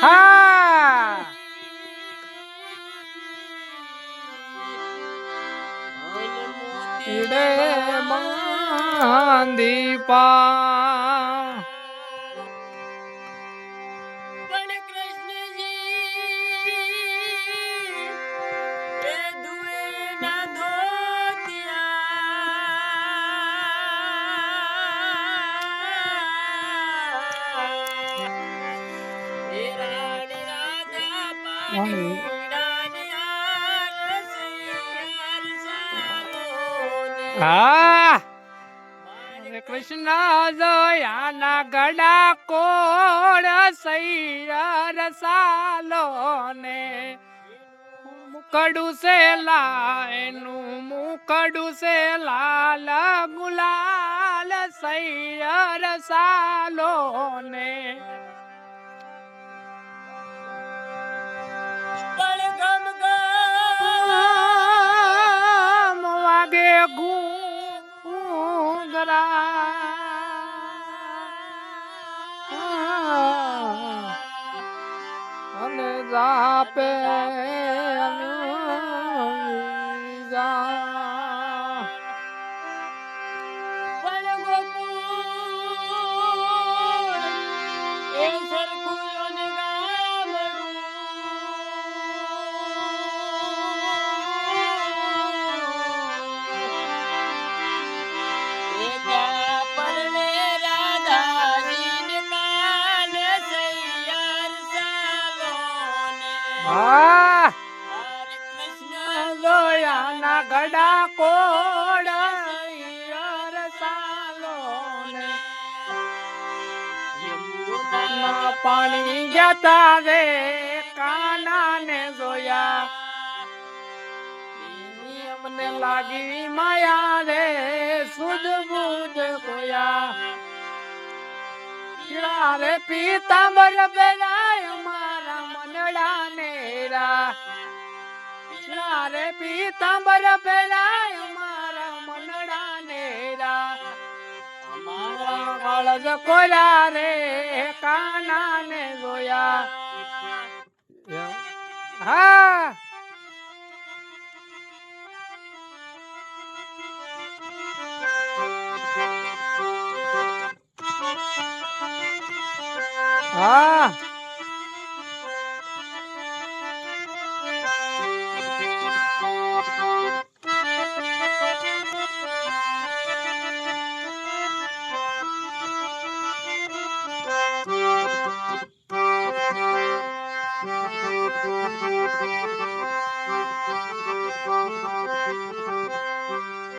હા! ઈડે બાંધી પા સાલોને. હા કૃષ્ણ જયાના ગડા કોડ સૈયર સાલો ને મુકડું છે લાયનું મુકડું છે લાલ ગુલાલ સૈયર સાલો ને ઘૂંઘરા અને જાપે હા. કૃષ્ણ લોયાના ગડા કોડ પાણી જતા રે કાના ને જોયા અમને લાગી માયા રે સુધ બુધ કોયા રે પીતાંબર બેરાય મારા મનડા નેરા રે પીતાંબર બેરાય મારા મનડા નેરા. અમારા કાળજ કોયા રે કાના ને ગોયા હા. હા. Thank you.